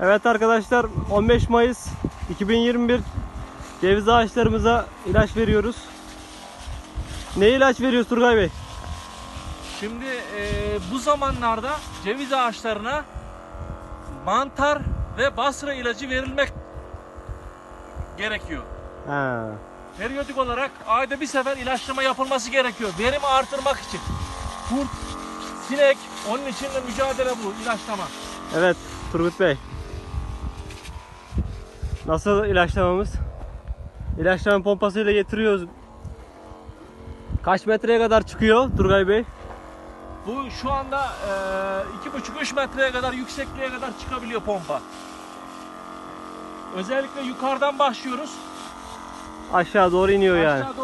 Evet arkadaşlar 15 Mayıs 2021 ceviz ağaçlarımıza ilaç veriyoruz. Ne ilaç veriyoruz Turgay Bey? Şimdi e, bu zamanlarda ceviz ağaçlarına mantar ve basra ilacı verilmek gerekiyor. Ha. Periyodik olarak ayda bir sefer ilaçlama yapılması gerekiyor. Verimi artırmak için. Kurt, sinek, onun için de mücadele bu ilaçlama. Evet Turgut Bey. Nasıl ilaçlamamız? İlaçlama pompasıyla getiriyoruz. Kaç metreye kadar çıkıyor Turgay Bey? Bu şu anda e, 2,5-3 metreye kadar yüksekliğe kadar çıkabiliyor pompa. Özellikle yukarıdan başlıyoruz. Aşağı doğru iniyor yani. Aşağı doğru insin diye.